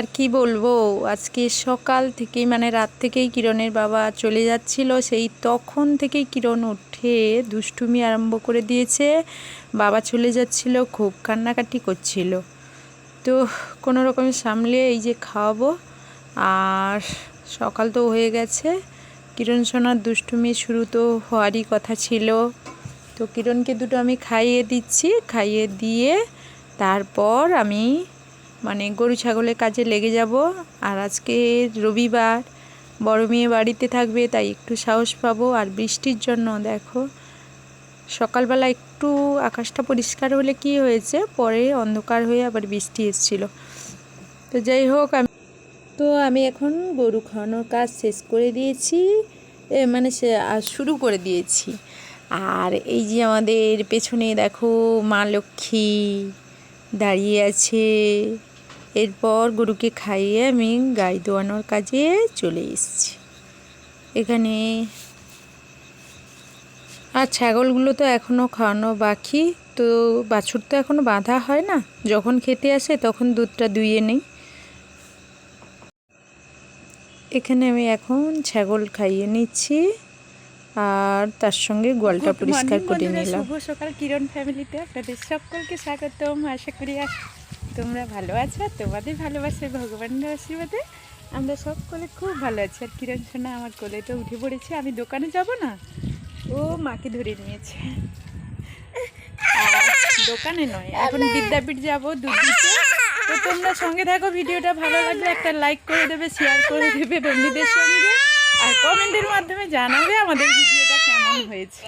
আর কি বলব, আজকে সকাল থেকেই মানে রাত থেকেই কিরণের বাবা চলে যাচ্ছিল। সেই তখন থেকেই কিরণ উঠে দুষ্টুমি আরম্ভ করে দিয়েছে। বাবা চলে যাচ্ছিল, খুব কান্নাকাটি করছিল। তো কোনো রকমে সামলে এই যে খাওয়াবো, আর সকাল তো হয়ে গেছে। কিরণ সোনার দুষ্টুমি শুরু তো হওয়ারই কথা ছিল। তো কিরণকে দুটো আমি খাইয়ে দিচ্ছি, খাইয়ে দিয়ে তারপর আমি মানে গরু ছাগলের কাজে লেগে যাব। আর আজকে রবিবার, বড় মেয়ে বাড়িতে থাকবে, তাই একটু সাহস পাবো। আর বৃষ্টির জন্য দেখো, সকালবেলা একটু আকাশটা পরিষ্কার হলে কি হয়েছে, পরে অন্ধকার হয়ে আবার বৃষ্টি এসেছিল। তো যাই হোক, আমি তো আমি এখন গরু খাওয়ানোর কাজ শেষ করে দিয়েছি। মানে সে শুরু করে দিয়েছি। আর এই যে আমাদের পেছনে দেখো মা লক্ষ্মী দাঁড়িয়ে আছে। এরপর গরুকে খাইয়ে আমি গাই দোয়ানোর কাজে চলে এসেছি। এখানে আর ছাগলগুলো তো এখনও খাওয়ানো বাকি, তো বাছুর তো এখনও বাঁধা হয় না। যখন খেতে আসে তখন দুধটা দুইয়ে নেই। এখানে আমি এখন ছাগল খাইয়ে নিচ্ছি। আর তার সঙ্গে গোয়ালটা পরিষ্কার করে নিলাম। শুভ সকাল। কিরণ ফ্যামিলিতে আপনাদের সকলকে স্বাগতম আশা করি তোমরা ভালো আছো তোমাদের ভালোবাসে ভগবানের আশীর্বাদে আমরা সকলে খুব ভালো আছি। আর কিরণ সোনা আমার কোলেতে উঠে পড়েছে আমি দোকানে যাব না? ও মাকে ধরে নিয়েছে। আর দোকানে নয় এখন বিদ্যাপীঠ যাব দুধ দিতে তো তোমরা সঙ্গে থাকো ভিডিওটা ভালো লাগলে একটা লাইক করে দেবে শেয়ার করে দেবে বন্ধুদের সঙ্গে। আর কমেন্টের মাধ্যমে জানাবে আমাদের ভিডিওটা কেমন হয়েছে।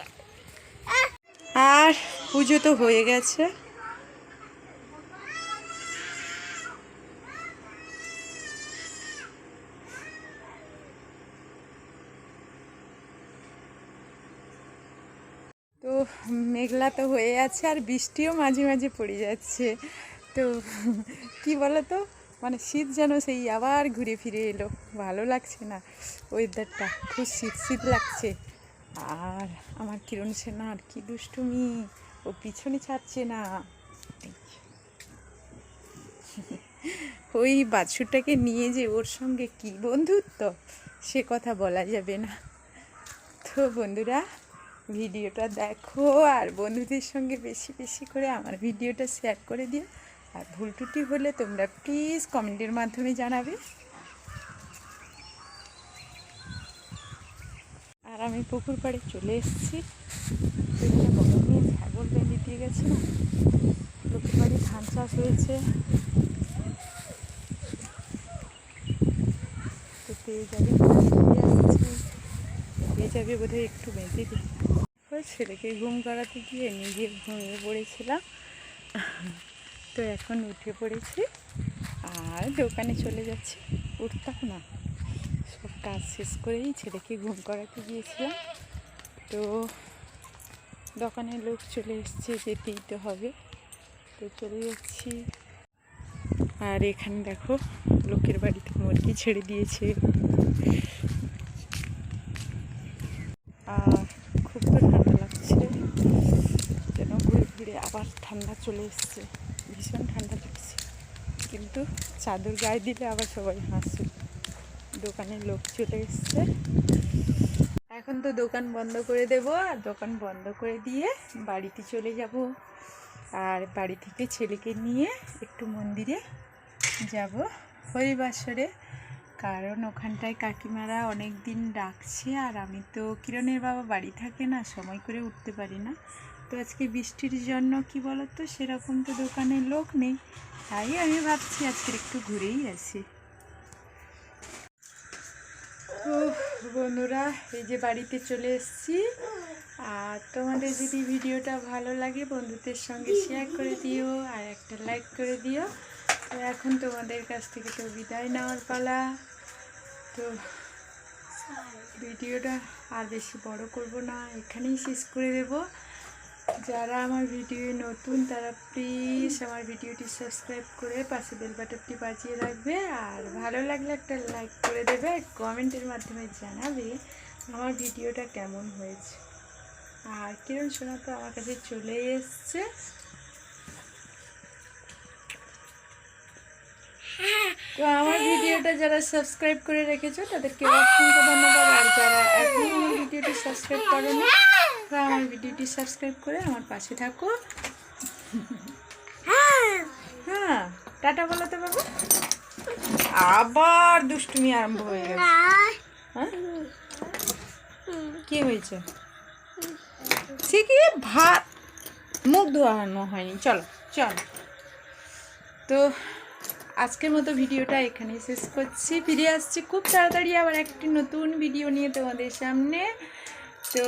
আর পুজো তো হয়ে গেছে। তো মেঘলা তো হয়ে আছে আর বৃষ্টিও মাঝে মাঝে পড়ে যাচ্ছে। তো কি বলো তো? মানে শীত যেন সেই আবার ঘুরে ফিরে এলো। ভালো লাগছে না ওয়েদারটা খুব শীত শীত লাগছে। আর আমার কিরণ সেনা আর কি দুষ্টুমি। ও পিছনে ছাড়ছে না। ওই বাছুরটাকে নিয়ে যে ওর সঙ্গে কি বন্ধুত্ব, সে কথা বলা যাবে না। তো বন্ধুরা, ভিডিওটা দেখো আর বন্ধুদের সঙ্গে বেশি বেশি করে আমার ভিডিওটা শেয়ার করে দিও। আর ভুল ত্রুটি হলে তোমরা প্লিজ কমেন্টের মাধ্যমে জানাবে। আর আমি পুকুর পাড়ে চলে এসেছি। ছাগল বেঁধে দিয়ে গেছে না। পুকুর বাড়ি ধান চাষ হয়েছে। তো পেয়ে যাবে দিয়ে। পেয়ে যাবে বোধহয় একটু বেঁধে দিই ছেলেকে ঘুম করাতে গিয়ে নিজে ঘুমিয়ে পড়েছিলাম। তো এখন উঠে পড়েছি আর দোকানে চলে যাচ্ছি। উঠতাম না। সব কাজ শেষ করেই ছেলেকে ঘুম করাতে গিয়েছিলাম। তো দোকানের লোক চলে এসছে, যেতেই তো হবে। তো চলে যাচ্ছি। আর এখানে দেখো, লোকের বাড়িতে মুরগি ছেড়ে দিয়েছে। আর খুব তো ঠান্ডা লাগছে। যেন ঘুরে ঘুরে আবার ঠান্ডা চলে এসছে। কিন্তু চাদর গায়ে দিলে আবার সবাই হাসছে দোকানে লোক চলে এসছে। এখন তো দোকান বন্ধ করে দেব আর দোকান বন্ধ করে দিয়ে বাড়িতে চলে যাব। আর বাড়ি থেকে ছেলেকে নিয়ে একটু মন্দিরে যাব। হরিবাসরে কারণ ওখানটায় কাকিমারা অনেক দিন ডাকছে আর আমি তো কিরণের বাবা বাড়ি থাকে না, সময় করে উঠতে পারি না। তো আজকে বৃষ্টির জন্য কি বলতো? সেরকম তো দোকানে লোক নেই। তাই আমি ভাবছি আজকে একটু ঘুরেই আসি। তো বন্ধুরা, এই যে বাড়িতে চলে এসেছি। আর তোমাদের যদি ভিডিওটা ভালো লাগে, বন্ধুদের সঙ্গে শেয়ার করে দিও আর একটা লাইক করে দিও। তো এখন তোমাদের কাছ থেকে তো বিদায় নেওয়ার পালা। তো ভিডিওটা আর বেশি বড় করব না, এখানেই শেষ করে দেব। যারা আমার ভিডিও নতুন, তারা প্লিজ আমার ভিডিওটি সাবস্ক্রাইব করে পাশে বেল বাটনটি বাজিয়ে রাখবে। আর ভালো লাগলে একটা লাইক করে দেবে কমেন্টের মাধ্যমে জানাবে আমার ভিডিওটা কেমন হয়েছে। আর কিরণ সোনা তো আমার কাছে চলে এসছে। তো আমার ভিডিওটা যারা সাবস্ক্রাইব করে রেখেছো, তাদেরকে অসংখ্য ধন্যবাদ। আর যারা এখন আমার ভিডিওটি সাবস্ক্রাইব করোনি তারা আমার ভিডিওটি সাবস্ক্রাইব করে আমার পাশে থাকো। হ্যাঁ টাটা বলো তো বাবা। আবার দুষ্টুমি আরম্ভ হয়ে গেছে হ্যাঁ? কি হয়েছে? ঠিকই ভাত মুখ ধোয়ানো হয়নি। চলো চলো। তো আজকের মতো ভিডিওটা এখানেই শেষ করছি। ফিরে আসছি খুব তাড়াতাড়ি আবার একটি নতুন ভিডিও নিয়ে তোমাদের সামনে। তো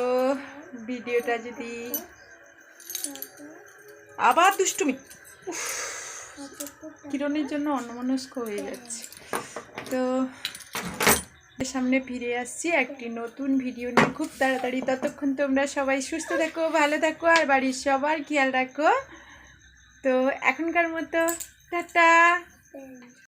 ভিডিওটা যদি আবার দুষ্টুমি। কিরণের জন্য অন্যমনস্ক হয়ে যাচ্ছে। তো সামনে ফিরে আসছি একটি নতুন ভিডিও নিয়ে। খুব তাড়াতাড়ি। ততক্ষণ তোমরা সবাই সুস্থ থাকো, ভালো থাকো, আর বাড়ির সবার খেয়াল রাখো। তো এখনকার মতো টাটা। Then.